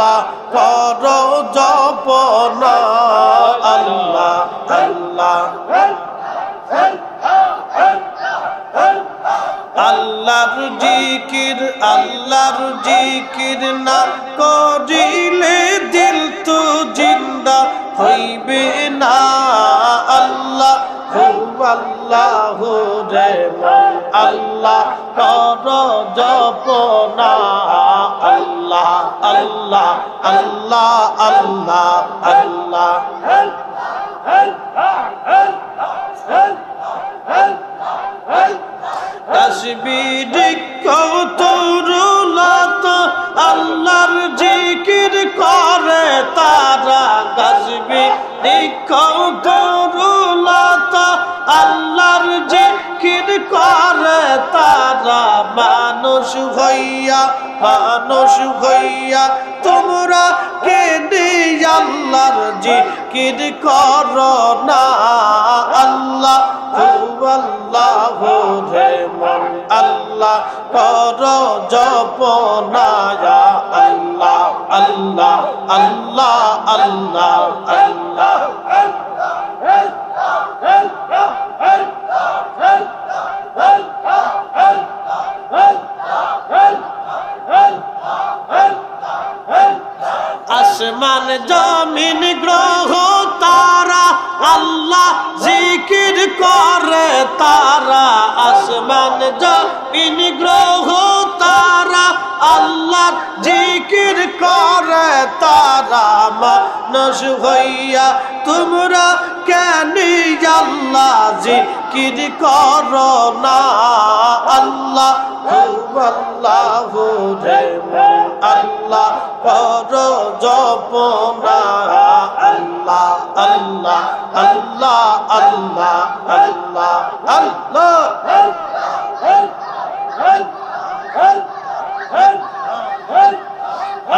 আল্লাহ, কর জপনা, আল্লাহ আল্লাহ। আল্লাহর জিকির আল্লাহর জিকির না করিলে দিল তো জিন্দা হইবে না। আল্লাহ আল্লাহ রে আল্লাহ, কর জপনা আল্লাহ আল্লাহ আল্লাহ আল্লাহ। আল্লাহ তসবির কৌতুরুলত আল্লাহর জিকির করে তারা। তসবি কৌতুরুলত আল্লাহর জিকির মানুষ হইয়া মানুষ হইয়া, তোমরা কেনে আল্লাহর জিকির কর না। আল্লাহ আল্লাহ রে মন আল্লাহ কর জপনায়া। আল্লাহ আল্লাহ আল্লাহ আল্লাহ আল্লাহ। আসমান জমিন গ্রহ তারা আল্লাহ জিকির করে, তারা আসমান, জমিন গ্রহ তারা আল্লাহ জিকির করে, তারা মানুষ হইয়া তোমরা কেন আল্লাহ জিকির কর না?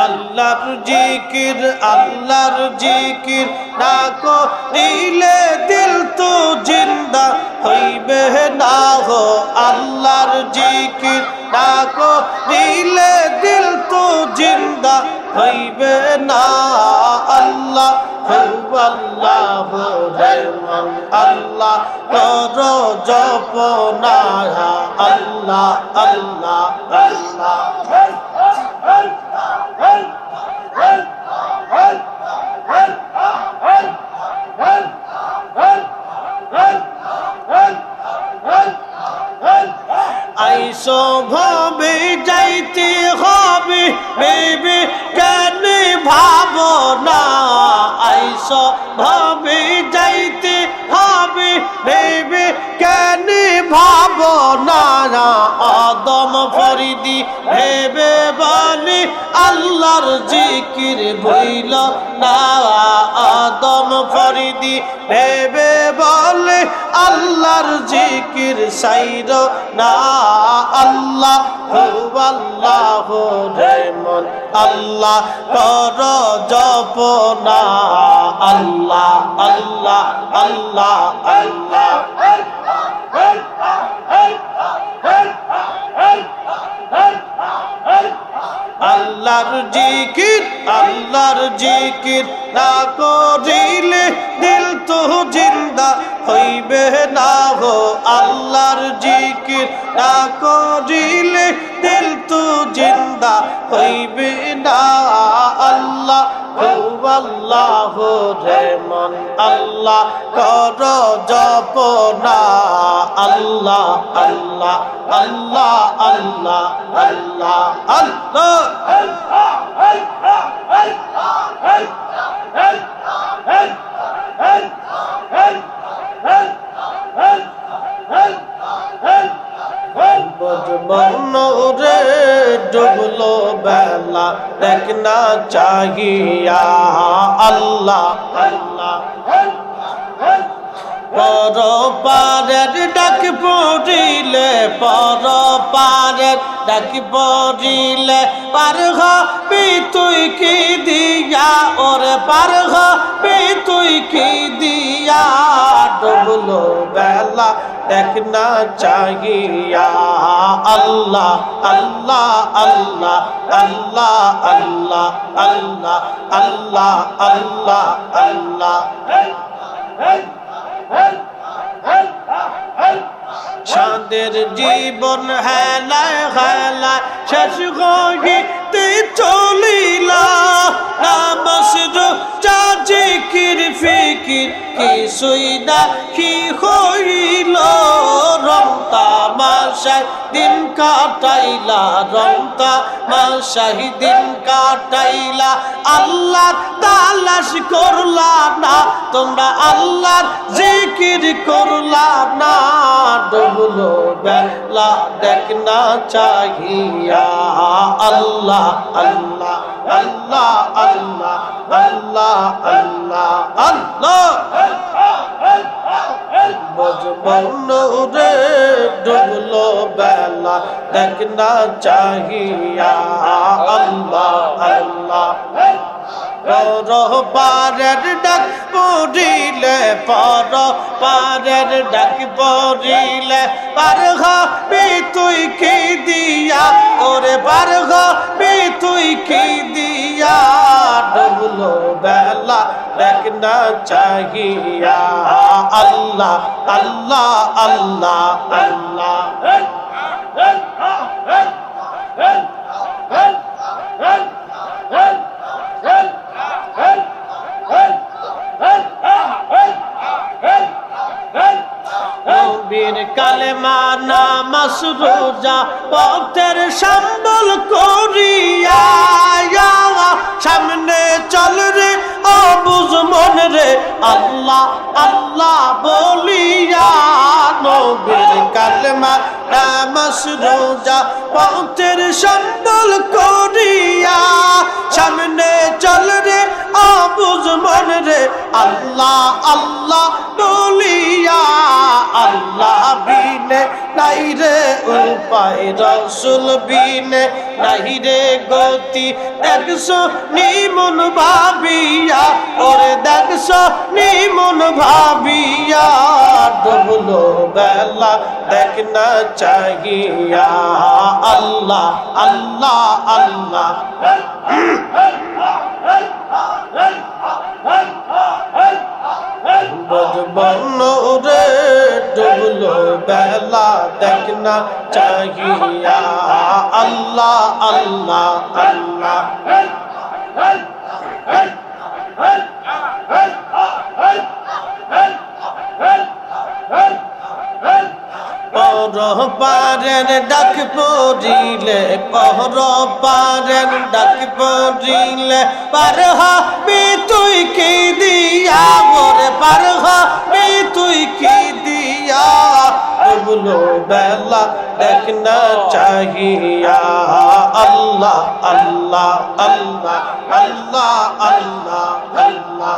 আল্লাহর জিকির আল্লাহর জিকির না করিলে দিল তো জিন্দা হইবে না হো আল্লাহর জিকির দিল তো জিন্দা হইবে না আল্লাহ আল্লাহ আল্লাহ কর জপনা আল্লাহ আল্লাহ আল্লাহ ভাবে। কেন ভাবনা আদম ফরিদি ভেবে বলি আল্লাহর জিকির ভইল না। আদম ফরিদি ভেবে বলে আল্লাহর জিকির সাইর না। আল্লাহ আল্লাহ রেমন আল্লাহ কর জপ না। আল্লাহ আল্লাহ আল্লাহ আল্লাহ। আল্লাহর জিকির না করিলে দিল তো জিন্দা হইবে না হো আল্লাহর জিকির না করিলে দিল তো জিন্দা হইবে না। আল্লাহ আল্লাহ রে মন আল্লাহ কর জপ না আল্লাহ আল্লাহ আল্লাহ আল্লাহ আল্লাহ আল্লাহ বর্ণ রে ডুবলো বেলা, দেখ না চাহিয়া। আল্লাহ আল্লাহ পর পারের ডাক পড়িলে পর পারের ডাক পড়িলে পার হবি তুই কি দিয়া? ওরে পার হবি তুই কি দিয়া? ডুবলো বেলা দেখনা চাহিয়া। আল্লাহ আল্লাহ আল্লাহ আল্লাহ আল্লাহ আল্লাহ আল্লাহ আল্লাহ আল্লাহ। চাঁদের জীবন হেলায় হেলায় শেষ হইতে চলিলা। নামাজ চাচি কির ফিকির কিছুই না কি হইল। রমতা মাসায় দিন কাটাইলা রমতা মাসাই দিন কাটাইলা। আল্লাহ তালাশ করলা না, তোমরা আল্লাহর জিকির করলা না। ডুবলো বেলা দেখ না চাহিয়া, আল্লাহ আল্লাহ। আল্লাহ আল্লাহ আল্লাহ আল্লাহ আল্লাহ। রে ডুবলো বেলা, দেখ না চাহিয়া। আল্লাহ আল্লাহ। পর পারের ডাক পড়িলে পর, পারের ডাক পড়িলে পার তুই বেলা দেখ না চাহিয়া। আল্লাহ আল্লাহ আল্লাহ আল্লাহ। কালেমা নামাস রোজা পথের সম্বল করিয়া। আল্লাহ আল্লাহ বলিয়া পথের সম্বল করিয়া সামনে চল রে অবুজ মন রে আল্লাহ আল্লাহ বলিয়া আল্লাহ বিনে নাই রে উপায়, রসুল বিনে নাই রে গতি। দেখছ নিমন ভাবিয়া, ওরে দেখছ নিমন ভাবিয়া। ডুবলো বেলা দেখ না চাহিয়া আল্লাহ আল্লাহ আল্লাহ বজবন রে ডুবলো বেলা দেখ না চাহিয়া আল্লাহ আল্লাহ আল্লাহ পর পারের ডাক পড়িলে পর পারের ডাক পড়িলে পার হবি তুই কি দিয়া বরে পার হবি তুই কি দিয়া ডুবলো বেলা দেখ না চাহিয়া, আল্লাহ আল্লাহ আল্লাহ আল্লাহ আল্লাহ আল্লাহ।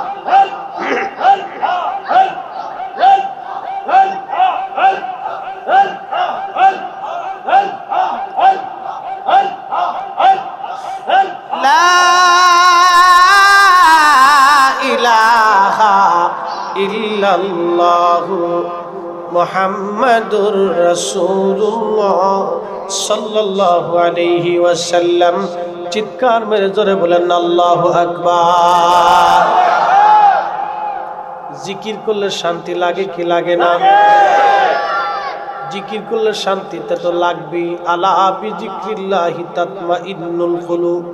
ইল্লাল্লাহু মুহাম্মাদুর সাল্লাল্লাহু আলাইহি ওয়াসাল্লাম। চিৎকার মেরে জোরে বলেন আল্লাহু আকবার। জিকির করলে শান্তি লাগে কি লাগে না? জিকির করলে শান্তিতে তো লাগবেই। আলা আবি জিক্রিল্লাহি তাতমা ইন্নুল কুলুব।